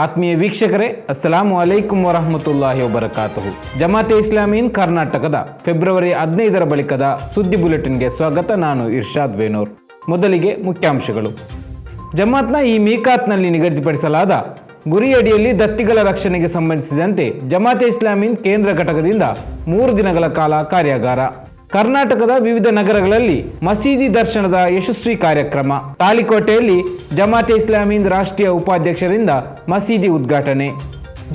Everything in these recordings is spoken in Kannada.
ಆತ್ಮೀಯ ವೀಕ್ಷಕರೇ, ಅಸ್ಸಲಾಮು ಅಲೈಕುಂ ವರಹಮತುಲ್ಲಾಹಿ ವಬರಕಾತುಹು. ಜಮಾತೆ ಇಸ್ಲಾಮೀನ್ ಕರ್ನಾಟಕದ ಫೆಬ್ರವರಿ ಹದಿನೈದರ ಬಳಿಕದ ಸುದ್ದಿ ಬುಲೆಟಿನ್ಗೆ ಸ್ವಾಗತ, ನಾನು ಇರ್ಷಾದ್ ವೇನೂರ್. ಮೊದಲಿಗೆ ಮುಖ್ಯಾಂಶಗಳು. ಜಮಾತ್ನ ಈ ಮೀಕಾತ್ನಲ್ಲಿ ನಿಗದಿಪಡಿಸಲಾದ ಗುರಿಯಡಿಯಲ್ಲಿ ದತ್ತಿಗಳ ರಕ್ಷಣೆಗೆ ಸಂಬಂಧಿಸಿದಂತೆ ಜಮಾತೆ ಇಸ್ಲಾಮೀನ್ ಕೇಂದ್ರ ಘಟಕದಿಂದ ಮೂರು ದಿನಗಳ ಕಾಲ ಕಾರ್ಯಾಗಾರ. ಕರ್ನಾಟಕದ ವಿವಿಧ ನಗರಗಳಲ್ಲಿ ಮಸೀದಿ ದರ್ಶನದ ಯಶಸ್ವಿ ಕಾರ್ಯಕ್ರಮ. ತಾಳಿಕೋಟೆಯಲ್ಲಿ ಜಮಾತೆ ಇಸ್ಲಾಮಿಂದ್ ರಾಷ್ಟ್ರೀಯ ಉಪಾಧ್ಯಕ್ಷರಿಂದ ಮಸೀದಿ ಉದ್ಘಾಟನೆ.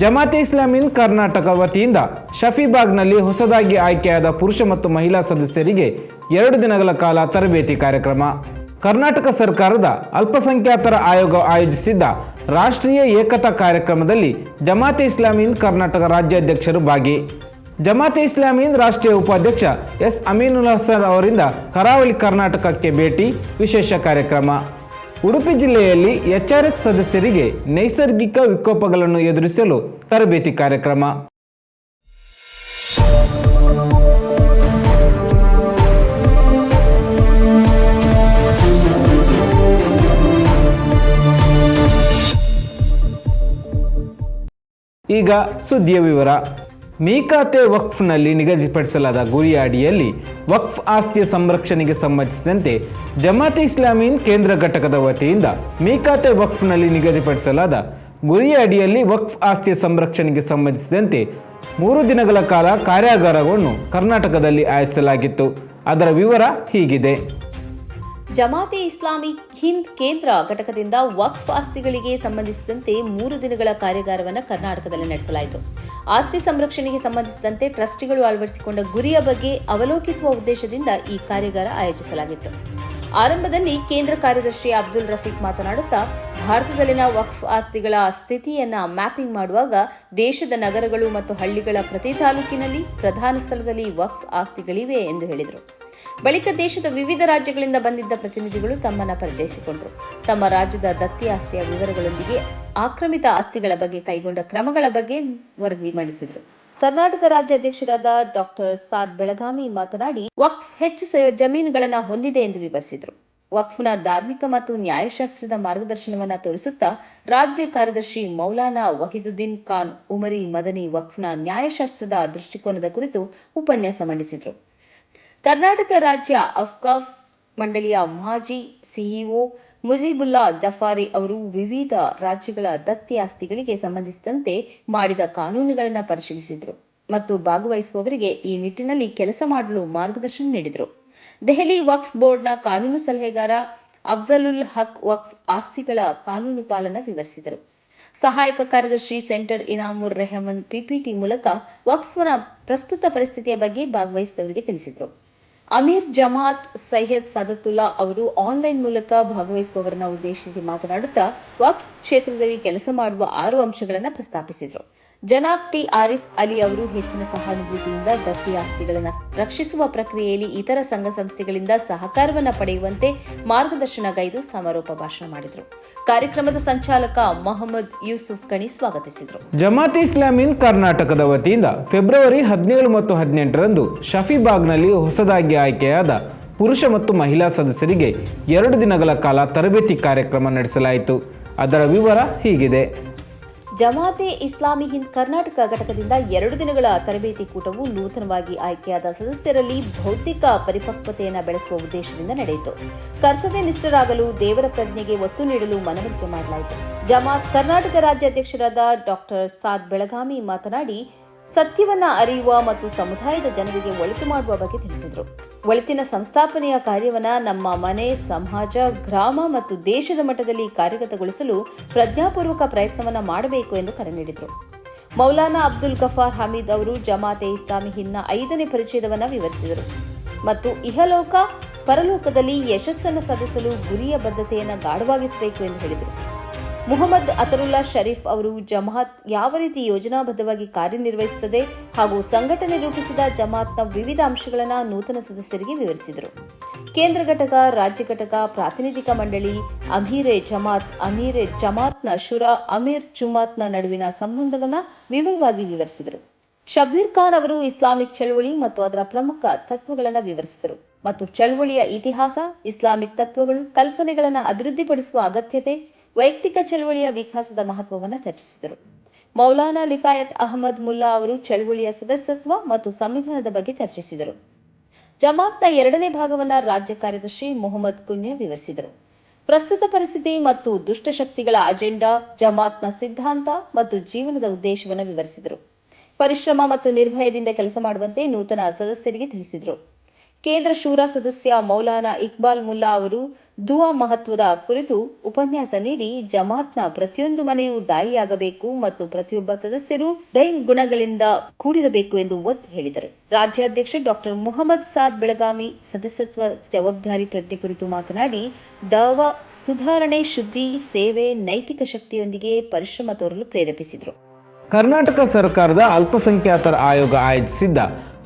ಜಮಾತೆ ಇಸ್ಲಾಮಿಂದ್ ಕರ್ನಾಟಕ ವತಿಯಿಂದ ಶಫೀಬಾಗ್ನಲ್ಲಿ ಹೊಸದಾಗಿ ಆಯ್ಕೆಯಾದ ಪುರುಷ ಮತ್ತು ಮಹಿಳಾ ಸದಸ್ಯರಿಗೆ ಎರಡು ದಿನಗಳ ಕಾಲ ತರಬೇತಿ ಕಾರ್ಯಕ್ರಮ. ಕರ್ನಾಟಕ ಸರ್ಕಾರದ ಅಲ್ಪಸಂಖ್ಯಾತರ ಆಯೋಗ ಆಯೋಜಿಸಿದ್ದ ರಾಷ್ಟ್ರೀಯ ಏಕತಾ ಕಾರ್ಯಕ್ರಮದಲ್ಲಿ ಜಮಾತೆ ಇಸ್ಲಾಮಿಂದ್ ಕರ್ನಾಟಕ ರಾಜ್ಯಾಧ್ಯಕ್ಷರು ಭಾಗಿ. ಜಮಾತೆ ಇಸ್ಲಾಮಿಯಿಂದ ರಾಷ್ಟ್ರೀಯ ಉಪಾಧ್ಯಕ್ಷ ಎಸ್ ಅಮೀನುಲ್ ಹಸನ್ ಅವರಿಂದ ಕರಾವಳಿ ಕರ್ನಾಟಕಕ್ಕೆ ಭೇಟಿ, ವಿಶೇಷ ಕಾರ್ಯಕ್ರಮ. ಉಡುಪಿ ಜಿಲ್ಲೆಯಲ್ಲಿ ಎಚ್ಆರ್ಎಸ್ ಸದಸ್ಯರಿಗೆ ನೈಸರ್ಗಿಕ ವಿಕೋಪಗಳನ್ನು ಎದುರಿಸಲು ತರಬೇತಿ ಕಾರ್ಯಕ್ರಮ. ಈಗ ಸುದ್ದಿಯ ವಿವರ. ಮೀಕಾತೆ ವಕ್ಫ್ನಲ್ಲಿ ನಿಗದಿಪಡಿಸಲಾದ ಗುರಿಯ ಅಡಿಯಲ್ಲಿ ವಕ್ಫ್ ಆಸ್ತಿಯ ಸಂರಕ್ಷಣೆಗೆ ಸಂಬಂಧಿಸಿದಂತೆ ಜಮಾತೆ ಇಸ್ಲಾಮೀನ್ ಕೇಂದ್ರ ಘಟಕದ ವತಿಯಿಂದ ಮೀಕಾತೆ ವಕ್ಫ್ನಲ್ಲಿ ನಿಗದಿಪಡಿಸಲಾದ ಗುರಿಯ ಅಡಿಯಲ್ಲಿ ವಕ್ಫ್ ಆಸ್ತಿಯ ಸಂರಕ್ಷಣೆಗೆ ಸಂಬಂಧಿಸಿದಂತೆ ಮೂರು ದಿನಗಳ ಕಾಲ ಕಾರ್ಯಾಗಾರವನ್ನು ಕರ್ನಾಟಕದಲ್ಲಿ ಆಯೋಜಿಸಲಾಗಿತ್ತು. ಅದರ ವಿವರ ಹೀಗಿದೆ. ಜಮಾತೆ ಇಸ್ಲಾಮಿ ಹಿಂದ್ ಕೇಂದ್ರ ಘಟಕದಿಂದ ವಕ್ಫ್ ಆಸ್ತಿಗಳಿಗೆ ಸಂಬಂಧಿಸಿದಂತೆ ಮೂರು ದಿನಗಳ ಕಾರ್ಯಾಗಾರವನ್ನು ಕರ್ನಾಟಕದಲ್ಲಿ ನಡೆಸಲಾಯಿತು. ಆಸ್ತಿ ಸಂರಕ್ಷಣೆಗೆ ಸಂಬಂಧಿಸಿದಂತೆ ಟ್ರಸ್ಟಿಗಳು ಅಳವಡಿಸಿಕೊಂಡ ಗುರಿಯ ಬಗ್ಗೆ ಅವಲೋಕಿಸುವ ಉದ್ದೇಶದಿಂದ ಈ ಕಾರ್ಯಾಗಾರ ಆಯೋಜಿಸಲಾಗಿತ್ತು. ಆರಂಭದಲ್ಲಿ ಕೇಂದ್ರ ಕಾರ್ಯದರ್ಶಿ ಅಬ್ದುಲ್ ರಫೀಕ್ ಮಾತನಾಡುತ್ತಾ, ಭಾರತದಲ್ಲಿನ ವಕ್ಫ್ ಆಸ್ತಿಗಳ ಸ್ಥಿತಿಯನ್ನ ಮ್ಯಾಪಿಂಗ್ ಮಾಡುವಾಗ ದೇಶದ ನಗರಗಳು ಮತ್ತು ಹಳ್ಳಿಗಳ ಪ್ರತಿ ತಾಲೂಕಿನಲ್ಲಿ ಪ್ರಧಾನ ಸ್ಥಳದಲ್ಲಿ ವಕ್ಫ್ ಆಸ್ತಿಗಳಿವೆ ಎಂದು ಹೇಳಿದರು. ಬಳಿಕ ದೇಶದ ವಿವಿಧ ರಾಜ್ಯಗಳಿಂದ ಬಂದಿದ್ದ ಪ್ರತಿನಿಧಿಗಳು ತಮ್ಮನ್ನ ಪರಿಚಯಿಸಿಕೊಂಡರು. ತಮ್ಮ ರಾಜ್ಯದ ದತ್ತಿ ಆಸ್ತಿಯ ವಿವರಗಳೊಂದಿಗೆ ಆಕ್ರಮಿತ ಆಸ್ತಿಗಳ ಬಗ್ಗೆ ಕೈಗೊಂಡ ಕ್ರಮಗಳ ಬಗ್ಗೆ ವರದಿ ಮಂಡಿಸಿದರು. ಕರ್ನಾಟಕ ರಾಜ್ಯಾಧ್ಯಕ್ಷರಾದ ಡಾಕ್ಟರ್ ಸಾದ್ ಬೆಳಗಾವಿ ಮಾತನಾಡಿ, ವಕ್ಫ್ ಹೆಚ್ಚು ಜಮೀನುಗಳನ್ನು ಹೊಂದಿದೆ ಎಂದು ವಿವರಿಸಿದರು. ವಕ್ಫ್ನ ಧಾರ್ಮಿಕ ಮತ್ತು ನ್ಯಾಯಶಾಸ್ತ್ರದ ಮಾರ್ಗದರ್ಶನವನ್ನ ತೋರಿಸುತ್ತಾ ರಾಜ್ಯ ಕಾರ್ಯದರ್ಶಿ ಮೌಲಾನಾ ವಹಿದುದ್ದೀನ್ ಖಾನ್ ಉಮರಿ ಮದನಿ ವಕ್ಫ್ನ ನ್ಯಾಯಶಾಸ್ತ್ರದ ದೃಷ್ಟಿಕೋನದ ಕುರಿತು ಉಪನ್ಯಾಸ ಮಂಡಿಸಿದರು. ಕರ್ನಾಟಕ ರಾಜ್ಯ ಅಫ್ಕಾಫ್ ಮಂಡಳಿಯ ಮಾಜಿ ಸಿಇಒ ಮುಜೀಬುಲ್ಲಾ ಜಫಾರಿ ಅವರು ವಿವಿಧ ರಾಜ್ಯಗಳ ದತ್ತಿ ಆಸ್ತಿಗಳಿಗೆ ಸಂಬಂಧಿಸಿದಂತೆ ಮಾಡಿದ ಕಾನೂನುಗಳನ್ನು ಪರಿಶೀಲಿಸಿದರು ಮತ್ತು ಭಾಗವಹಿಸುವವರಿಗೆ ಈ ನಿಟ್ಟಿನಲ್ಲಿ ಕೆಲಸ ಮಾಡಲು ಮಾರ್ಗದರ್ಶನ ನೀಡಿದರು. ದೆಹಲಿ ವಕ್ಫ್ ಬೋರ್ಡ್ನ ಕಾನೂನು ಸಲಹೆಗಾರ ಅಫ್ಜಲುಲ್ ಹಕ್ ವಕ್ಫ್ ಆಸ್ತಿಗಳ ಕಾನೂನು ಪಾಲನ ವಿವರಿಸಿದರು. ಸಹಾಯಕ ಕಾರ್ಯದರ್ಶಿ ಸೆಂಟರ್ ಇನಾಮುರ್ ರೆಹಮನ್ ಪಿಪಿಟಿ ಮೂಲಕ ವಕ್ಫ್ನ ಪ್ರಸ್ತುತ ಪರಿಸ್ಥಿತಿಯ ಬಗ್ಗೆ ಭಾಗವಹಿಸಿದವರಿಗೆ ತಿಳಿಸಿದರು. ಅಮೀರ್ ಜಮಾತ್ ಸೈಯದ್ ಸದತುಲ್ಲಾ ಅವರು ಆನ್ಲೈನ್ ಮೂಲಕ ಭಾಗವಹಿಸುವವರನ್ನ ಉದ್ದೇಶಿಸಿ ಮಾತನಾಡುತ್ತಾ ವಕ್ ಕ್ಷೇತ್ರದಲ್ಲಿ ಕೆಲಸ ಮಾಡುವ ಆರು ಅಂಶಗಳನ್ನು ಪ್ರಸ್ತಾಪಿಸಿದರು. ಜನಾಬ್ ಟಿ ಆರಿಫ್ ಅಲಿ ಅವರು ಹೆಚ್ಚಿನ ಸಹಾನುಭೂತಿಯಿಂದ ದತ್ತಿ ಆಸ್ತಿಗಳನ್ನು ರಕ್ಷಿಸುವ ಪ್ರಕ್ರಿಯೆಯಲ್ಲಿ ಇತರ ಸಂಘ ಸಂಸ್ಥೆಗಳಿಂದ ಸಹಕಾರವನ್ನು ಪಡೆಯುವಂತೆ ಮಾರ್ಗದರ್ಶನಗೈದು ಸಮಾರೋಪ ಭಾಷಣ ಮಾಡಿದರು. ಕಾರ್ಯಕ್ರಮದ ಸಂಚಾಲಕ ಮೊಹಮ್ಮದ್ ಯೂಸುಫ್ ಕಣಿ ಸ್ವಾಗತಿಸಿದರು. ಜಮಾತ್ ಇಸ್ಲಾಮಿನ್ ಕರ್ನಾಟಕದ ವತಿಯಿಂದ ಫೆಬ್ರವರಿ ಹದಿನೇಳು ಮತ್ತು ಹದಿನೆಂಟರಂದು ಶಫಿಬಾಗ್ನಲ್ಲಿ ಹೊಸದಾಗಿ ಆಯ್ಕೆಯಾದ ಪುರುಷ ಮತ್ತು ಮಹಿಳಾ ಸದಸ್ಯರಿಗೆ ಎರಡು ದಿನಗಳ ಕಾಲ ತರಬೇತಿ ಕಾರ್ಯಕ್ರಮ ನಡೆಸಲಾಯಿತು. ಅದರ ವಿವರ ಹೀಗಿದೆ. ಜಮಾತೆ ಇಸ್ಲಾಮಿ ಹಿಂದ್ ಕರ್ನಾಟಕ ಘಟಕದಿಂದ ಎರಡು ದಿನಗಳ ತರಬೇತಿ ಕೂಟವು ನೂತನವಾಗಿ ಆಯ್ಕೆಯಾದ ಸದಸ್ಯರಲ್ಲಿ ಬೌದ್ಧಿಕ ಪರಿಪಕ್ವತೆಯನ್ನು ಬೆಳೆಸುವ ಉದ್ದೇಶದಿಂದ ನಡೆಯಿತು. ಕರ್ತವ್ಯ ನಿಷ್ಠರಾಗಲು ದೇವರ ಪ್ರಜ್ಞೆಗೆ ಒತ್ತು ನೀಡಲು ಮನವರಿಕೆ ಮಾಡಲಾಯಿತು. ಜಮಾತ್ ಕರ್ನಾಟಕ ರಾಜ್ಯಾಧ್ಯಕ್ಷರಾದ ಡಾಕ್ಟರ್ ಸಾದ್ ಬೆಳಗಾಮಿ ಮಾತನಾಡಿ ಸತ್ಯವನ್ನ ಅರಿಯುವ ಮತ್ತು ಸಮುದಾಯದ ಜನರಿಗೆ ಒಳಿತು ಮಾಡುವ ಬಗ್ಗೆ ತಿಳಿಸಿದರು. ಒಳಿತಿನ ಸಂಸ್ಥಾಪನೆಯ ಕಾರ್ಯವನ್ನ ನಮ್ಮ ಮನೆ, ಸಮಾಜ, ಗ್ರಾಮ ಮತ್ತು ದೇಶದ ಮಟ್ಟದಲ್ಲಿ ಕಾರ್ಯಗತಗೊಳಿಸಲು ಪ್ರಜ್ಞಾಪೂರ್ವಕ ಪ್ರಯತ್ನವನ್ನ ಮಾಡಬೇಕು ಎಂದು ಕರೆ ನೀಡಿದರು. ಮೌಲಾನಾ ಅಬ್ದುಲ್ ಗಫಾರ್ ಹಮೀದ್ ಅವರು ಜಮಾತೆ ಇಸ್ಲಾಮಿ ಹಿನ್ನ ಐದನೇ ಪರಿಚಯವನ್ನು ವಿವರಿಸಿದರು. ಮತ್ತು ಇಹಲೋಕ, ಪರಲೋಕದಲ್ಲಿ ಯಶಸ್ಸನ್ನು ಸಾಧಿಸಲು ಗುರಿಯ ಬದ್ಧತೆಯನ್ನು ಗಾಢವಾಗಿಸಬೇಕು ಎಂದು ಹೇಳಿದರು. ಮುಹಮ್ಮದ್ ಅತರುಲ್ಲಾ ಶರೀಫ್ ಅವರು ಜಮಾತ್ ಯಾವ ರೀತಿ ಯೋಜನಾಬದ್ಧವಾಗಿ ಕಾರ್ಯನಿರ್ವಹಿಸುತ್ತದೆ ಹಾಗೂ ಸಂಘಟನೆ ರೂಪಿಸಿದ ಜಮಾತ್ನ ವಿವಿಧ ಅಂಶಗಳನ್ನು ನೂತನ ಸದಸ್ಯರಿಗೆ ವಿವರಿಸಿದರು. ಕೇಂದ್ರ ಘಟಕ, ರಾಜ್ಯ ಘಟಕ, ಪ್ರಾತಿನಿಧಿಕ ಮಂಡಳಿ, ಅಮೀರೆ ಜಮಾತ್, ಅಮೀರೆ ಜಮಾತ್ನ ಶುರಾ, ಅಮೀರ್ ಜುಮಾತ್ನ ನಡುವಿನ ಸಂಬಂಧವನ್ನು ವಿವರವಾಗಿ ವಿವರಿಸಿದರು. ಶಬೀರ್ ಖಾನ್ ಅವರು ಇಸ್ಲಾಮಿಕ್ ಚಳವಳಿ ಮತ್ತು ಅದರ ಪ್ರಮುಖ ತತ್ವಗಳನ್ನು ವಿವರಿಸಿದರು ಮತ್ತು ಚಳವಳಿಯ ಇತಿಹಾಸ, ಇಸ್ಲಾಮಿಕ್ ತತ್ವಗಳು, ಕಲ್ಪನೆಗಳನ್ನು ಅಭಿವೃದ್ಧಿಪಡಿಸುವ ಅಗತ್ಯತೆ ವೈಯಕ್ತಿಕ ಚಳವಳಿಯ ವಿಕಾಸದ ಮಹತ್ವವನ್ನು ಚರ್ಚಿಸಿದರು. ಮೌಲಾನಾ ಲಿಕಾಯತ್ ಅಹಮದ್ ಮುಲ್ಲಾ ಅವರು ಚಳವಳಿಯ ಸದಸ್ಯತ್ವ ಮತ್ತು ಸಂವಿಧಾನದ ಬಗ್ಗೆ ಚರ್ಚಿಸಿದರು. ಜಮಾತ್ನ ಎರಡನೇ ಭಾಗವನ್ನ ರಾಜ್ಯ ಕಾರ್ಯದರ್ಶಿ ಮೊಹಮ್ಮದ್ ಕುನ್ಯ ವಿವರಿಸಿದರು. ಪ್ರಸ್ತುತ ಪರಿಸ್ಥಿತಿ ಮತ್ತು ದುಷ್ಟಶಕ್ತಿಗಳ ಅಜೆಂಡಾ, ಜಮಾತ್ನ ಸಿದ್ಧಾಂತ ಮತ್ತು ಜೀವನದ ಉದ್ದೇಶವನ್ನು ವಿವರಿಸಿದರು. ಪರಿಶ್ರಮ ಮತ್ತು ನಿರ್ಭಯದಿಂದ ಕೆಲಸ ಮಾಡುವಂತೆ ನೂತನ ಸದಸ್ಯರಿಗೆ ತಿಳಿಸಿದರು. ಕೇಂದ್ರ ಶೂರ ಸದಸ್ಯ ಮೌಲಾನಾ ಇಕ್ಬಾಲ್ ಮುಲ್ಲಾ ಅವರು ದುವಾ ಮಹತ್ವದ ಕುರಿತು ಉಪನ್ಯಾಸ ನೀಡಿ ಜಮಾತ್ನ ಪ್ರತಿಯೊಂದು ಮನೆಯೂ ದಾಯಿಯಾಗಬೇಕು ಮತ್ತು ಪ್ರತಿಯೊಬ್ಬ ಸದಸ್ಯರು ಡೈನ್ ಗುಣಗಳಿಂದ ಕೂಡಿರಬೇಕು ಎಂದು ಒತ್ತಿ ಹೇಳಿದರು. ರಾಜ್ಯಾಧ್ಯಕ್ಷ ಡಾಕ್ಟರ್ ಮುಹಮ್ಮದ್ ಸಾದ್ ಬೆಳಗಾವಿ ಸದಸ್ಯತ್ವ ಜವಾಬ್ದಾರಿ ಪ್ರಜ್ಞೆ ಕುರಿತು ಮಾತನಾಡಿ, ದಾವಾ ಸುಧಾರಣೆ ಶುದ್ಧಿ, ಸೇವೆ, ನೈತಿಕ ಶಕ್ತಿಯೊಂದಿಗೆ ಪರಿಶ್ರಮ ತೋರಲು ಪ್ರೇರೇಪಿಸಿದರು. ಕರ್ನಾಟಕ ಸರ್ಕಾರದ ಅಲ್ಪಸಂಖ್ಯಾತರ ಆಯೋಗ ಆಯೋಜಿಸಿದ್ದ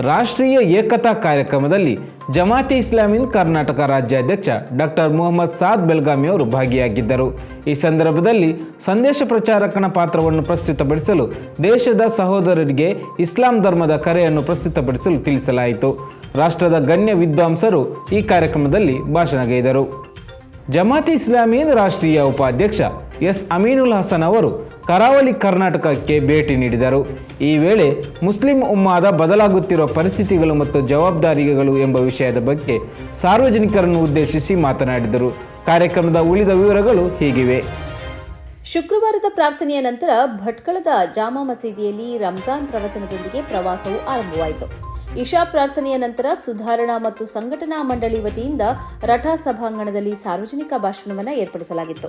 ರಾಷ್ಟ್ರೀಯ ಏಕತಾ ಕಾರ್ಯಕ್ರಮದಲ್ಲಿ ಜಮಾತಿ ಇಸ್ಲಾಮಿನ್ ಕರ್ನಾಟಕ ರಾಜ್ಯಾಧ್ಯಕ್ಷ ಡಾಕ್ಟರ್ ಮೊಹಮ್ಮದ್ ಸಾದ್ ಬೆಲ್ಗಾಮಿ ಅವರು ಭಾಗಿಯಾಗಿದ್ದರು. ಈ ಸಂದರ್ಭದಲ್ಲಿ ಸಂದೇಶ ಪ್ರಚಾರಕನ ಪಾತ್ರವನ್ನು ಪ್ರಸ್ತುತಪಡಿಸಲು ದೇಶದ ಸಹೋದರರಿಗೆ ಇಸ್ಲಾಂ ಧರ್ಮದ ಕರೆಯನ್ನು ಪ್ರಸ್ತುತಪಡಿಸಲು ತಿಳಿಸಲಾಯಿತು. ರಾಷ್ಟ್ರದ ಗಣ್ಯ ವಿದ್ವಾಂಸರು ಈ ಕಾರ್ಯಕ್ರಮದಲ್ಲಿ ಭಾಷಣಗೈದರು. ಜಮಾತಿ ಇಸ್ಲಾಮೀನ್ ರಾಷ್ಟ್ರೀಯ ಉಪಾಧ್ಯಕ್ಷ ಎಸ್ ಅಮೀನುಲ್ ಹಸನ್ ಅವರು ಕರಾವಳಿ ಕರ್ನಾಟಕಕ್ಕೆ ಭೇಟಿ ನೀಡಿದರು. ಈ ವೇಳೆ ಮುಸ್ಲಿಂ ಉಮ್ಮಾದ ಬದಲಾಗುತ್ತಿರುವ ಪರಿಸ್ಥಿತಿಗಳು ಮತ್ತು ಜವಾಬ್ದಾರಿಗಳು ಎಂಬ ವಿಷಯದ ಬಗ್ಗೆ ಸಾರ್ವಜನಿಕರನ್ನು ಉದ್ದೇಶಿಸಿ ಮಾತನಾಡಿದರು. ಕಾರ್ಯಕ್ರಮದ ಉಳಿದ ವಿವರಗಳು ಹೀಗಿವೆ. ಶುಕ್ರವಾರದ ಪ್ರಾರ್ಥನೆಯ ನಂತರ ಭಟ್ಕಳದ ಜಾಮಾ ಮಸೀದಿಯಲ್ಲಿ ರಂಜಾನ್ ಪ್ರವಚನದೊಂದಿಗೆ ಪ್ರವಾಸವು ಆರಂಭವಾಯಿತು. ಇಶಾ ಪ್ರಾರ್ಥನೆಯ ನಂತರ ಸುಧಾರಣಾ ಮತ್ತು ಸಂಘಟನಾ ಮಂಡಳಿ ವತಿಯಿಂದ ರಠ ಸಭಾಂಗಣದಲ್ಲಿ ಸಾರ್ವಜನಿಕ ಭಾಷಣವನ್ನು ಏರ್ಪಡಿಸಲಾಗಿತ್ತು.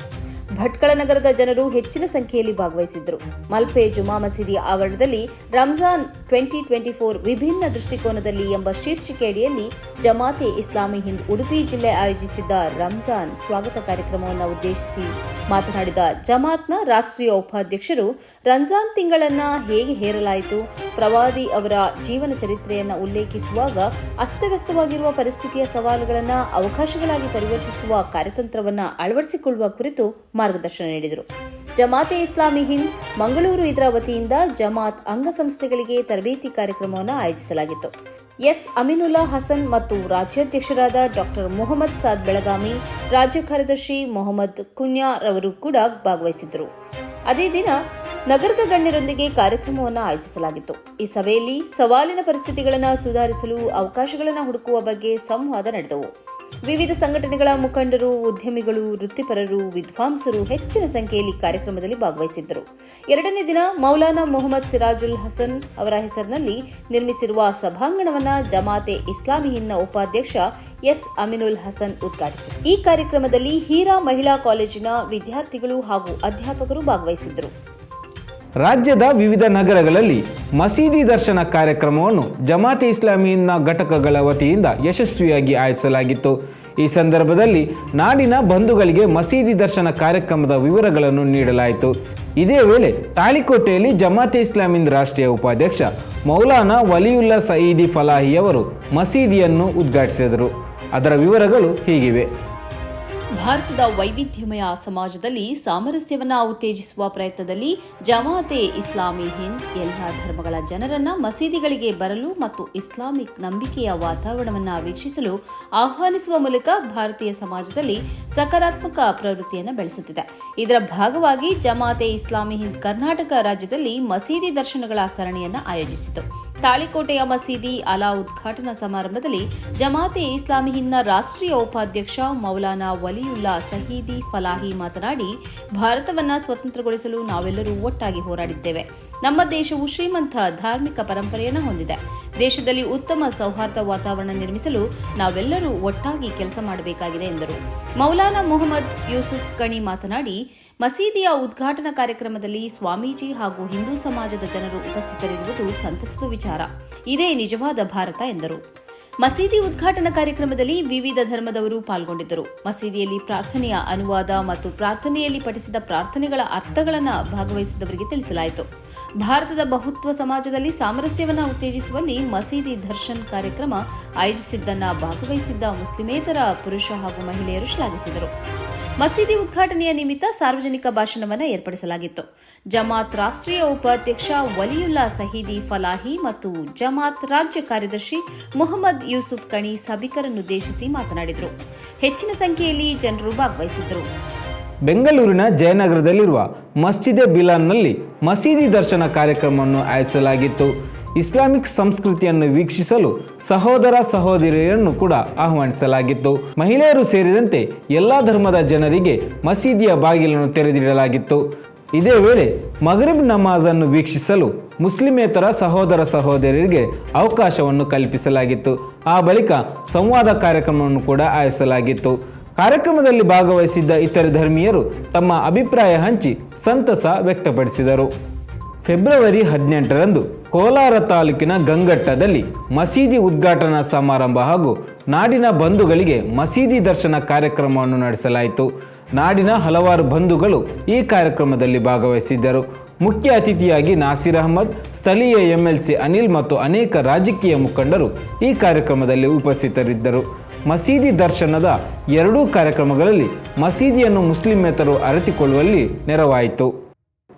ಭಟ್ಕಳ ನಗರದ ಜನರು ಹೆಚ್ಚಿನ ಸಂಖ್ಯೆಯಲ್ಲಿ ಭಾಗವಹಿಸಿದ್ದರು. ಮಲ್ಪೆ ಜುಮಾ ಮಸೀದಿ ಆವರಣದಲ್ಲಿ ರಂಜಾನ್ ಟ್ವೆಂಟಿ ಟ್ವೆಂಟಿ ಫೋರ್ ವಿಭಿನ್ನ ದೃಷ್ಟಿಕೋನದಲ್ಲಿ ಎಂಬ ಶೀರ್ಷಿಕೆಯಡಿಯಲ್ಲಿ ಜಮಾತೆ ಇಸ್ಲಾಮಿ ಹಿಂದ್ ಉಡುಪಿ ಜಿಲ್ಲೆ ಆಯೋಜಿಸಿದ್ದ ರಂಜಾನ್ ಸ್ವಾಗತ ಕಾರ್ಯಕ್ರಮವನ್ನು ಉದ್ದೇಶಿಸಿ ಮಾತನಾಡಿದ ಜಮಾತ್ನ ರಾಷ್ಟ್ರೀಯ ಉಪಾಧ್ಯಕ್ಷರು, ರಂಜಾನ್ ತಿಂಗಳನ್ನ ಹೇಗೆ ಹೇರಲಾಯಿತು? ಪ್ರವಾದಿ ಅವರ ಜೀವನ ಚರಿತ್ರೆಯನ್ನು ಉಲ್ಲೇಖಿಸುವಾಗ ಅಸ್ತವ್ಯಸ್ತವಾಗಿರುವ ಪರಿಸ್ಥಿತಿಯ ಸವಾಲುಗಳನ್ನು ಅವಕಾಶಗಳಾಗಿ ಪರಿವರ್ತಿಸುವ ಕಾರ್ಯತಂತ್ರವನ್ನು ಅಳವಡಿಸಿಕೊಳ್ಳುವ ಕುರಿತು ಮಾರ್ಗದರ್ಶನ ನೀಡಿದರು. ಜಮಾತೆ ಇಸ್ಲಾಮಿ ಹಿಂದ್, ಮಂಗಳೂರು ಇದರ ವತಿಯಿಂದ ಜಮಾತ್ ಅಂಗಸಂಸ್ಥೆಗಳಿಗೆ ತರಬೇತಿ ಕಾರ್ಯಕ್ರಮವನ್ನು ಆಯೋಜಿಸಲಾಗಿತ್ತು. ಎಸ್ ಅಮಿನುಲ್ಲಾ ಹಸನ್ ಮತ್ತು ರಾಜ್ಯಾಧ್ಯಕ್ಷರಾದ ಡಾಕ್ಟರ್ ಮೊಹಮ್ಮದ್ ಸಾದ್ ಬೆಳಗಾವಿ, ರಾಜ್ಯ ಕಾರ್ಯದರ್ಶಿ ಮೊಹಮ್ಮದ್ ಕುನ್ಯಾರ್ ಅವರು ಕೂಡ ಭಾಗವಹಿಸಿದ್ದರು. ಅದೇ ದಿನ ನಗರದ ಗಣ್ಯರೊಂದಿಗೆ ಕಾರ್ಯಕ್ರಮವನ್ನು ಆಯೋಜಿಸಲಾಗಿತ್ತು. ಈ ಸಭೆಯಲ್ಲಿ ಸವಾಲಿನ ಪರಿಸ್ಥಿತಿಗಳನ್ನು ಸುಧಾರಿಸಲು ಅವಕಾಶಗಳನ್ನು ಹುಡುಕುವ ಬಗ್ಗೆ ಸಂವಾದ ನಡೆದವು. ವಿವಿಧ ಸಂಘಟನೆಗಳ ಮುಖಂಡರು, ಉದ್ಯಮಿಗಳು, ವೃತ್ತಿಪರರು, ವಿದ್ವಾಂಸರು ಹೆಚ್ಚಿನ ಸಂಖ್ಯೆಯಲ್ಲಿ ಕಾರ್ಯಕ್ರಮದಲ್ಲಿ ಭಾಗವಹಿಸಿದ್ದರು. ಎರಡನೇ ದಿನ ಮೌಲಾನಾ ಮೊಹಮ್ಮದ್ ಸಿರಾಜುಲ್ ಹಸನ್ ಅವರ ಹೆಸರಿನಲ್ಲಿ ನಿರ್ಮಿಸಿರುವ ಸಭಾಂಗಣವನ್ನ ಜಮಾತೆ ಇಸ್ಲಾಮಿಯನ್ನ ಉಪಾಧ್ಯಕ್ಷ ಎಸ್ ಅಮಿನುಲ್ ಹಸನ್ ಉದ್ಘಾಟಿಸಿದರು. ಈ ಕಾರ್ಯಕ್ರಮದಲ್ಲಿ ಹೀರಾ ಮಹಿಳಾ ಕಾಲೇಜಿನ ವಿದ್ಯಾರ್ಥಿಗಳು ಹಾಗೂ ಅಧ್ಯಾಪಕರು ಭಾಗವಹಿಸಿದ್ದರು. ರಾಜ್ಯದ ವಿವಿಧ ನಗರಗಳಲ್ಲಿ ಮಸೀದಿ ದರ್ಶನ ಕಾರ್ಯಕ್ರಮವನ್ನು ಜಮಾತೆ ಇಸ್ಲಾಮಿಯನ್ನ ಘಟಕಗಳ ವತಿಯಿಂದ ಯಶಸ್ವಿಯಾಗಿ ಆಯೋಜಿಸಲಾಗಿತ್ತು. ಈ ಸಂದರ್ಭದಲ್ಲಿ ನಾಡಿನ ಬಂಧುಗಳಿಗೆ ಮಸೀದಿ ದರ್ಶನ ಕಾರ್ಯಕ್ರಮದ ವಿವರಗಳನ್ನು ನೀಡಲಾಯಿತು. ಇದೇ ವೇಳೆ ತಾಳಿಕೋಟೆಯಲ್ಲಿ ಜಮಾತೆ ಇಸ್ಲಾಮಿನ್ ರಾಷ್ಟ್ರೀಯ ಉಪಾಧ್ಯಕ್ಷ ಮೌಲಾನಾ ವಲಿಯುಲ್ಲಾ ಸಯೀದಿ ಫಲಾಹಿ ಅವರು ಮಸೀದಿಯನ್ನು ಉದ್ಘಾಟಿಸಿದರು. ಅದರ ವಿವರಗಳು ಹೀಗಿವೆ. ಭಾರತದ ವೈವಿಧ್ಯಮಯ ಸಮಾಜದಲ್ಲಿ ಸಾಮರಸ್ಯವನ್ನು ಉತ್ತೇಜಿಸುವ ಪ್ರಯತ್ನದಲ್ಲಿ ಜಮಾತೆ ಇಸ್ಲಾಮಿ ಹಿಂದ್, ಎಲ್ಲ ಧರ್ಮಗಳ ಜನರನ್ನ ಮಸೀದಿಗಳಿಗೆ ಬರಲು ಮತ್ತು ಇಸ್ಲಾಮಿಕ್ ನಂಬಿಕೆಯ ವಾತಾವರಣವನ್ನು ವೀಕ್ಷಿಸಲು ಆಹ್ವಾನಿಸುವ ಮೂಲಕ ಭಾರತೀಯ ಸಮಾಜದಲ್ಲಿ ಸಕಾರಾತ್ಮಕ ಪ್ರವೃತ್ತಿಯನ್ನು ಬೆಳೆಸುತ್ತಿದೆ. ಇದರ ಭಾಗವಾಗಿ ಜಮಾತೆ ಇಸ್ಲಾಮಿ ಹಿಂದ್ ಕರ್ನಾಟಕ ರಾಜ್ಯದಲ್ಲಿ ಮಸೀದಿ ದರ್ಶನಗಳ ಸರಣಿಯನ್ನು ಆಯೋಜಿಸಿತು. ತಾಳಿಕೋಟೆಯ ಮಸೀದಿ ಅಲಾ ಉದ್ಘಾಟನಾ ಸಮಾರಂಭದಲ್ಲಿ ಜಮಾತೆ ಇಸ್ಲಾಮಿ ಹಿಂದ್ನ ರಾಷ್ಟ್ರೀಯ ಉಪಾಧ್ಯಕ್ಷ ಮೌಲಾನಾ ವಲಿಯುಲ್ಲಾ ಸಹೀದಿ ಫಲಾಹಿ ಮಾತನಾಡಿ, ಭಾರತವನ್ನ ಸ್ವತಂತ್ರಗೊಳಿಸಲು ನಾವೆಲ್ಲರೂ ಒಟ್ಟಾಗಿ ಹೋರಾಡಿದ್ದೇವೆ. ನಮ್ಮ ದೇಶವು ಶ್ರೀಮಂತ ಧಾರ್ಮಿಕ ಪರಂಪರೆಯನ್ನು ಹೊಂದಿದೆ. ದೇಶದಲ್ಲಿ ಉತ್ತಮ ಸೌಹಾರ್ದ ವಾತಾವರಣ ನಿರ್ಮಿಸಲು ನಾವೆಲ್ಲರೂ ಒಟ್ಟಾಗಿ ಕೆಲಸ ಮಾಡಬೇಕಾಗಿದೆ ಎಂದರು. ಮೌಲಾನಾ ಮೊಹಮ್ಮದ್ ಯೂಸುಫ್ ಕಣಿ ಮಾತನಾಡಿ ಮಸೀದಿಯ ಉದ್ಘಾಟನಾ ಕಾರ್ಯಕ್ರಮದಲ್ಲಿ ಸ್ವಾಮೀಜಿ ಹಾಗೂ ಹಿಂದೂ ಸಮಾಜದ ಜನರು ಉಪಸ್ಥಿತರಿರುವುದು ಸಂತಸದ ವಿಚಾರ. ಇದೇ ನಿಜವಾದ ಭಾರತ ಎಂದರು. ಮಸೀದಿ ಉದ್ಘಾಟನಾ ಕಾರ್ಯಕ್ರಮದಲ್ಲಿ ವಿವಿಧ ಧರ್ಮದವರು ಪಾಲ್ಗೊಂಡಿದ್ದರು. ಮಸೀದಿಯಲ್ಲಿ ಪ್ರಾರ್ಥನೆಯ ಅನುವಾದ ಮತ್ತು ಪ್ರಾರ್ಥನೆಯಲ್ಲಿ ಪಠಿಸಿದ ಪ್ರಾರ್ಥನೆಗಳ ಅರ್ಥಗಳನ್ನು ಭಾಗವಹಿಸಿದವರಿಗೆ ತಿಳಿಸಲಾಯಿತು. ಭಾರತದ ಬಹುತ್ವ ಸಮಾಜದಲ್ಲಿ ಸಾಮರಸ್ಯವನ್ನು ಉತ್ತೇಜಿಸುವಲ್ಲಿ ಮಸೀದಿ ದರ್ಶನ್ ಕಾರ್ಯಕ್ರಮ ಆಯೋಜಿಸಿದ್ದನ್ನು ಭಾಗವಹಿಸಿದ್ದ ಮುಸ್ಲಿಮೇತರ ಪುರುಷ ಹಾಗೂ ಮಹಿಳೆಯರು ಶ್ಲಾಘಿಸಿದರು. ಮಸೀದಿ ಉದ್ಘಾಟನೆಯ ನಿಮಿತ್ತ ಸಾರ್ವಜನಿಕ ಭಾಷಣವನ್ನು ಏರ್ಪಡಿಸಲಾಗಿತ್ತು. ಜಮಾತ್ ರಾಷ್ಟ್ರೀಯ ಉಪಾಧ್ಯಕ್ಷ ವಲಿಯುಲ್ಲಾ ಸಹೀದಿ ಫಲಾಹಿ ಮತ್ತು ಜಮಾತ್ ರಾಜ್ಯ ಕಾರ್ಯದರ್ಶಿ ಮೊಹಮ್ಮದ್ ಯೂಸುಫ್ ಕಣಿ ಸಭಿಕರನ್ನುದ್ದೇಶಿಸಿ ಮಾತನಾಡಿದರು. ಹೆಚ್ಚಿನ ಸಂಖ್ಯೆಯಲ್ಲಿ ಜನರು ಭಾಗವಹಿಸಿದ್ದರು. ಬೆಂಗಳೂರಿನ ಜಯನಗರದಲ್ಲಿರುವ ಮಸ್ಜಿದೆ ಬಿಲಾನ್ನಲ್ಲಿ ಮಸೀದಿ ದರ್ಶನ ಕಾರ್ಯಕ್ರಮವನ್ನು ಆಯೋಜಿಸಲಾಗಿತ್ತು. ಇಸ್ಲಾಮಿಕ್ ಸಂಸ್ಕೃತಿಯನ್ನು ವೀಕ್ಷಿಸಲು ಸಹೋದರ ಸಹೋದರಿಯರನ್ನು ಕೂಡ ಆಹ್ವಾನಿಸಲಾಗಿತ್ತು. ಮಹಿಳೆಯರು ಸೇರಿದಂತೆ ಎಲ್ಲ ಧರ್ಮದ ಜನರಿಗೆ ಮಸೀದಿಯ ಬಾಗಿಲನ್ನು ತೆರೆದಿಡಲಾಗಿತ್ತು. ಇದೇ ವೇಳೆ ಮಗರಿಬ್ ನಮಾಜನ್ನು ವೀಕ್ಷಿಸಲು ಮುಸ್ಲಿಮೇತರ ಸಹೋದರ ಸಹೋದರಿಯರಿಗೆ ಅವಕಾಶವನ್ನು ಕಲ್ಪಿಸಲಾಗಿತ್ತು. ಆ ಬಳಿಕ ಸಂವಾದ ಕಾರ್ಯಕ್ರಮವನ್ನು ಕೂಡ ಆಯೋಜಿಸಲಾಗಿತ್ತು. ಕಾರ್ಯಕ್ರಮದಲ್ಲಿ ಭಾಗವಹಿಸಿದ್ದ ಇತರೆ ಧರ್ಮೀಯರು ತಮ್ಮ ಅಭಿಪ್ರಾಯ ಹಂಚಿ ಸಂತಸ ವ್ಯಕ್ತಪಡಿಸಿದರು. ಫೆಬ್ರವರಿ ಹದಿನೆಂಟರಂದು ಕೋಲಾರ ತಾಲೂಕಿನ ಗಂಗಟ್ಟದಲ್ಲಿ ಮಸೀದಿ ಉದ್ಘಾಟನಾ ಸಮಾರಂಭ ಹಾಗೂ ನಾಡಿನ ಬಂಧುಗಳಿಗೆ ಮಸೀದಿ ದರ್ಶನ ಕಾರ್ಯಕ್ರಮವನ್ನು ನಡೆಸಲಾಯಿತು. ನಾಡಿನ ಹಲವಾರು ಬಂಧುಗಳು ಈ ಕಾರ್ಯಕ್ರಮದಲ್ಲಿ ಭಾಗವಹಿಸಿದ್ದರು. ಮುಖ್ಯ ಅತಿಥಿಯಾಗಿ ನಾಸೀರ್ ಅಹಮದ್, ಸ್ಥಳೀಯ ಎಂಎಲ್ಸಿ ಅನಿಲ್ ಮತ್ತು ಅನೇಕ ರಾಜಕೀಯ ಮುಖಂಡರು ಈ ಕಾರ್ಯಕ್ರಮದಲ್ಲಿ ಉಪಸ್ಥಿತರಿದ್ದರು. ಮಸೀದಿ ದರ್ಶನದ ಎರಡೂ ಕಾರ್ಯಕ್ರಮಗಳಲ್ಲಿ ಮಸೀದಿಯನ್ನು ಮುಸ್ಲಿಮೇತರು ಅರಿತುಕೊಳ್ಳುವಲ್ಲಿ ನೆರವಾಯಿತು.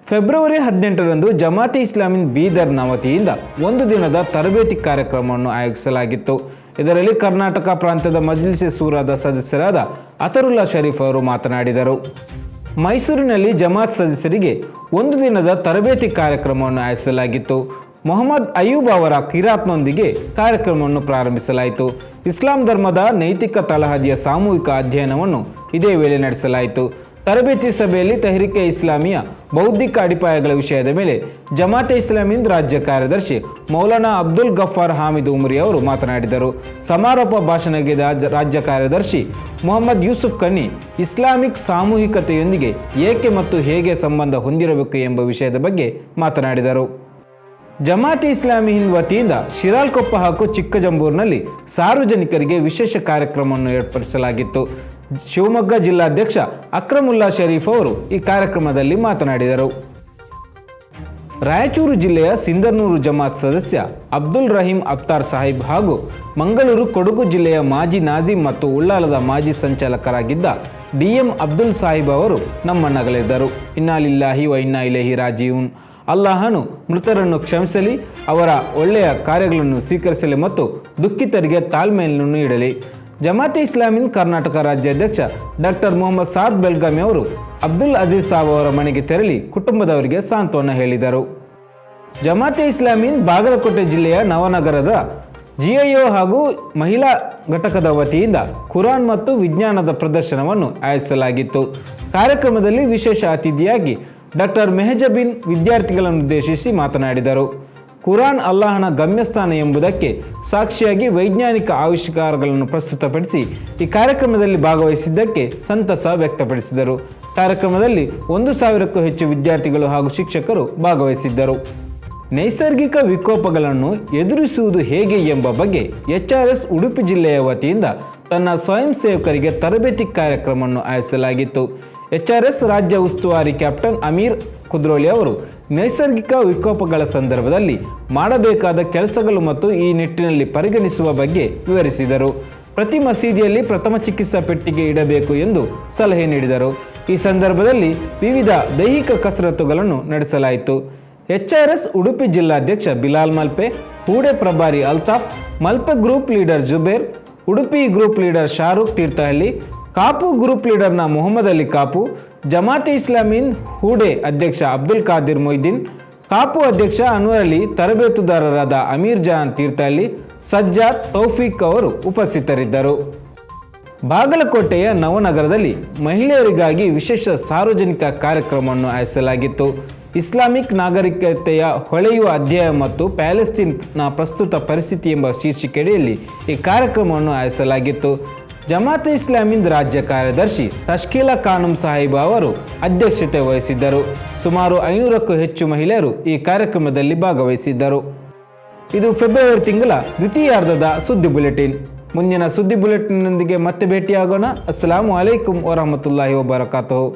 ಫೆಬ್ರವರಿ ಹದಿನೆಂಟರಂದು ಜಮಾತಿ ಇಸ್ಲಾಮಿನ್ ಬೀದರ್ನ ವತಿಯಿಂದ ಒಂದು ದಿನದ ತರಬೇತಿ ಕಾರ್ಯಕ್ರಮವನ್ನು ಆಯೋಜಿಸಲಾಗಿತ್ತು. ಇದರಲ್ಲಿ ಕರ್ನಾಟಕ ಪ್ರಾಂತ್ಯದ ಮಜ್ಲಿಸೆ ಸೂರಾದ ಸದಸ್ಯರಾದ ಅತರುಲ್ಲಾ ಶರೀಫ್ ಅವರು ಮಾತನಾಡಿದರು. ಮೈಸೂರಿನಲ್ಲಿ ಜಮಾತ್ ಸದಸ್ಯರಿಗೆ ಒಂದು ದಿನದ ತರಬೇತಿ ಕಾರ್ಯಕ್ರಮವನ್ನು ಆಯೋಜಿಸಲಾಗಿತ್ತು. ಮೊಹಮ್ಮದ್ ಅಯೂಬ್ ಅವರ ಕಿರಾತ್ನೊಂದಿಗೆ ಕಾರ್ಯಕ್ರಮವನ್ನು ಪ್ರಾರಂಭಿಸಲಾಯಿತು. ಇಸ್ಲಾಂ ಧರ್ಮದ ನೈತಿಕ ತಲಹದಿಯ ಸಾಮೂಹಿಕ ಅಧ್ಯಯನವನ್ನು ಇದೇ ವೇಳೆ ನಡೆಸಲಾಯಿತು. ತರಬೇತಿ ಸಭೆಯಲ್ಲಿ ತೆಹರಿಕೆ ಇಸ್ಲಾಮಿಯ ಬೌದ್ಧಿಕ ಅಡಿಪಾಯಗಳ ವಿಷಯದ ಮೇಲೆ ಜಮಾತೆ ಇಸ್ಲಾಮಿನ್ ರಾಜ್ಯ ಕಾರ್ಯದರ್ಶಿ ಮೌಲಾನಾ ಅಬ್ದುಲ್ ಗಫಾರ್ ಹಾಮಿದ್ ಉಮರಿ ಅವರು ಮಾತನಾಡಿದರು. ಸಮಾರೋಪ ಭಾಷಣಗಿದ ರಾಜ್ಯ ಕಾರ್ಯದರ್ಶಿ ಮೊಹಮ್ಮದ್ ಯೂಸುಫ್ ಕನ್ನಿ ಇಸ್ಲಾಮಿಕ್ ಸಾಮೂಹಿಕತೆಯೊಂದಿಗೆ ಏಕೆ ಮತ್ತು ಹೇಗೆ ಸಂಬಂಧ ಹೊಂದಿರಬೇಕು ಎಂಬ ವಿಷಯದ ಬಗ್ಗೆ ಮಾತನಾಡಿದರು. ಜಮಾತೆ ಇಸ್ಲಾಮಿ ಹಿಂದ್ ವತಿಯಿಂದ ಶಿರಾಲ್ಕೊಪ್ಪ ಹಾಗೂ ಚಿಕ್ಕಜಂಬೂರಿನಲ್ಲಿ ಸಾರ್ವಜನಿಕರಿಗೆ ವಿಶೇಷ ಕಾರ್ಯಕ್ರಮವನ್ನು ಏರ್ಪಡಿಸಲಾಗಿತ್ತು. ಶಿವಮೊಗ್ಗ ಜಿಲ್ಲಾಧ್ಯಕ್ಷ ಅಕ್ರಮುಲ್ಲಾ ಶರೀಫ್ ಅವರು ಈ ಕಾರ್ಯಕ್ರಮದಲ್ಲಿ ಮಾತನಾಡಿದರು. ರಾಯಚೂರು ಜಿಲ್ಲೆಯ ಸಿಂಧನೂರು ಜಮಾತ್ ಸದಸ್ಯ ಅಬ್ದುಲ್ ರಹೀಂ ಅಬ್ತಾರ್ ಸಾಹಿಬ್ ಹಾಗೂ ಮಂಗಳೂರು ಕೊಡಗು ಜಿಲ್ಲೆಯ ಮಾಜಿ ನಾಜಿಮ್ ಮತ್ತು ಉಳ್ಳಾಲದ ಮಾಜಿ ಸಂಚಾಲಕರಾಗಿದ್ದ ಡಿಎಂ ಅಬ್ದುಲ್ ಸಾಹಿಬ್ ಅವರು ನಮ್ಮನ್ನಗಲಿದ್ದರು ಇನ್ನಾಲಿಲ್ಲಾಹಿ ವ ಇನ್ನಾ ಇಲೇಹಿ ಅಲ್ಲಾಹನು ಮೃತರನ್ನು ಕ್ಷಮಿಸಲಿ, ಅವರ ಒಳ್ಳೆಯ ಕಾರ್ಯಗಳನ್ನು ಸ್ವೀಕರಿಸಲಿ ಮತ್ತು ದುಃಖಿತರಿಗೆ ತಾಳ್ಮೆಯನ್ನು ನೀಡಲಿ. ಜಮಾತೆ ಇಸ್ಲಾಮಿನ್ ಕರ್ನಾಟಕ ರಾಜ್ಯಾಧ್ಯಕ್ಷ ಡಾಕ್ಟರ್ ಮೊಹಮ್ಮದ್ ಸಾದ್ ಬೆಲ್ಗಾಮಿ ಅವರು ಅಬ್ದುಲ್ ಅಜೀಜ್ ಸಾಬ್ ಅವರ ಮನೆಗೆ ತೆರಳಿ ಕುಟುಂಬದವರಿಗೆ ಸಾಂತ್ವನ ಹೇಳಿದರು. ಜಮಾತೆ ಇಸ್ಲಾಮಿನ್ ಬಾಗಲಕೋಟೆ ಜಿಲ್ಲೆಯ ನವನಗರದ ಜಿಐಒ ಹಾಗೂ ಮಹಿಳಾ ಘಟಕದ ವತಿಯಿಂದ ಕುರಾನ್ ಮತ್ತು ವಿಜ್ಞಾನದ ಪ್ರದರ್ಶನವನ್ನು ಆಯೋಜಿಸಲಾಗಿತ್ತು. ಕಾರ್ಯಕ್ರಮದಲ್ಲಿ ವಿಶೇಷ ಅತಿಥಿಯಾಗಿ ಡಾಕ್ಟರ್ ಮೆಹಜಬಿನ್ ವಿದ್ಯಾರ್ಥಿಗಳನ್ನು ಉದ್ದೇಶಿಸಿ ಮಾತನಾಡಿದರು. ಕುರಾನ್ ಅಲ್ಲಾಹನ ಗಮ್ಯಸ್ಥಾನ ಎಂಬುದಕ್ಕೆ ಸಾಕ್ಷಿಯಾಗಿ ವೈಜ್ಞಾನಿಕ ಆವಿಷ್ಕಾರಗಳನ್ನು ಪ್ರಸ್ತುತಪಡಿಸಿ ಈ ಕಾರ್ಯಕ್ರಮದಲ್ಲಿ ಭಾಗವಹಿಸಿದ್ದಕ್ಕೆ ಸಂತಸ ವ್ಯಕ್ತಪಡಿಸಿದರು. ಕಾರ್ಯಕ್ರಮದಲ್ಲಿ ಒಂದು ಸಾವಿರಕ್ಕೂ ಹೆಚ್ಚು ವಿದ್ಯಾರ್ಥಿಗಳು ಹಾಗೂ ಶಿಕ್ಷಕರು ಭಾಗವಹಿಸಿದ್ದರು. ನೈಸರ್ಗಿಕ ವಿಕೋಪಗಳನ್ನು ಎದುರಿಸುವುದು ಹೇಗೆ ಎಂಬ ಬಗ್ಗೆ ಎಚ್ ಆರ್ ಎಸ್ ಉಡುಪಿ ಜಿಲ್ಲೆಯ ವತಿಯಿಂದ ತನ್ನ ಸ್ವಯಂ ಸೇವಕರಿಗೆ ತರಬೇತಿ ಕಾರ್ಯಕ್ರಮವನ್ನು ಆಯೋಜಿಸಲಾಗಿತ್ತು. ಎಚ್ ಆರ್ ಎಸ್ ರಾಜ್ಯ ಉಸ್ತುವಾರಿ ಕ್ಯಾಪ್ಟನ್ ಅಮೀರ್ ಕುದ್ರೋಳಿ ಅವರು ನೈಸರ್ಗಿಕ ವಿಕೋಪಗಳ ಸಂದರ್ಭದಲ್ಲಿ ಮಾಡಬೇಕಾದ ಕೆಲಸಗಳು ಮತ್ತು ಈ ನಿಟ್ಟಿನಲ್ಲಿ ಪರಿಗಣಿಸುವ ಬಗ್ಗೆ ವಿವರಿಸಿದರು. ಪ್ರತಿ ಮಸೀದಿಯಲ್ಲಿ ಪ್ರಥಮ ಚಿಕಿತ್ಸಾ ಪೆಟ್ಟಿಗೆ ಇಡಬೇಕು ಎಂದು ಸಲಹೆ ನೀಡಿದರು. ಈ ಸಂದರ್ಭದಲ್ಲಿ ವಿವಿಧ ದೈಹಿಕ ಕಸರತ್ತುಗಳನ್ನು ನಡೆಸಲಾಯಿತು. ಎಚ್ ಆರ್ ಎಸ್ ಉಡುಪಿ ಜಿಲ್ಲಾಧ್ಯಕ್ಷ Bilal Malpe, Hoode ಪ್ರಭಾರಿ Altaf, Malpe group leader Zubair, Udupi group leader Shahrukh Thirthahalli Kaup group ಲೀಡರ್ನ Mohammed Ali Kapu, ಜಮಾತೆ ಇಸ್ಲಾಮಿನ್ ಹೂಡೆ ಅಧ್ಯಕ್ಷ ಅಬ್ದುಲ್ ಖಾದಿರ್ ಮೊಯ್ದೀನ್, ಕಾಪು ಅಧ್ಯಕ್ಷ ಅನ್ವರ್ ಅಲಿ ತರಬೇತುದಾರರಾದ ಅಮೀರ್ ಜಾನ್ ತೀರ್ಥಹಳ್ಳಿ, ಸಜ್ಜಾದ್ ತೌಫೀಕ್ ಅವರು ಉಪಸ್ಥಿತರಿದ್ದರು. ಬಾಗಲಕೋಟೆಯ ನವನಗರದಲ್ಲಿ ಮಹಿಳೆಯರಿಗಾಗಿ ವಿಶೇಷ ಸಾರ್ವಜನಿಕ ಕಾರ್ಯಕ್ರಮವನ್ನು ಆಯೋಜಿಸಲಾಗಿತ್ತು. ಇಸ್ಲಾಮಿಕ್ ನಾಗರಿಕತೆಯ ಹೊಳೆಯುವ ಅಧ್ಯಾಯ ಮತ್ತು ಪ್ಯಾಲೆಸ್ತೀನ್ನ ಪ್ರಸ್ತುತ ಪರಿಸ್ಥಿತಿ ಎಂಬ ಶೀರ್ಷಿಕೆಯಡಿಯಲ್ಲಿ ಈ ಕಾರ್ಯಕ್ರಮವನ್ನು ಆಯೋಜಿಸಲಾಗಿತ್ತು. ಜಮಾತೆ ಇಸ್ಲಾಮಿನ್ ರಾಜ್ಯ ಕಾರ್ಯದರ್ಶಿ ತಷ್ಕೀಲಾ ಖಾನುಂ ಸಾಹಿಬ್ ಅವರು ಅಧ್ಯಕ್ಷತೆ ವಹಿಸಿದ್ದರು. ಸುಮಾರು ಐನೂರಕ್ಕೂ ಹೆಚ್ಚು ಮಹಿಳೆಯರು ಈ ಕಾರ್ಯಕ್ರಮದಲ್ಲಿ ಭಾಗವಹಿಸಿದ್ದರು. ಇದು ಫೆಬ್ರವರಿ ತಿಂಗಳ ದ್ವಿತೀಯಾರ್ಧದ ಸುದ್ದಿ ಬುಲೆಟಿನ್. ಮುಂದಿನ ಸುದ್ದಿ ಬುಲೆಟಿನ್ನೊಂದಿಗೆ ಮತ್ತೆ ಭೇಟಿಯಾಗೋಣ. ಅಸ್ಸಲಾಮು ಅಲೈಕುಂ ವರಹಮತುಲ್ಲಾಹಿ ವಬರಕಾತುಹು.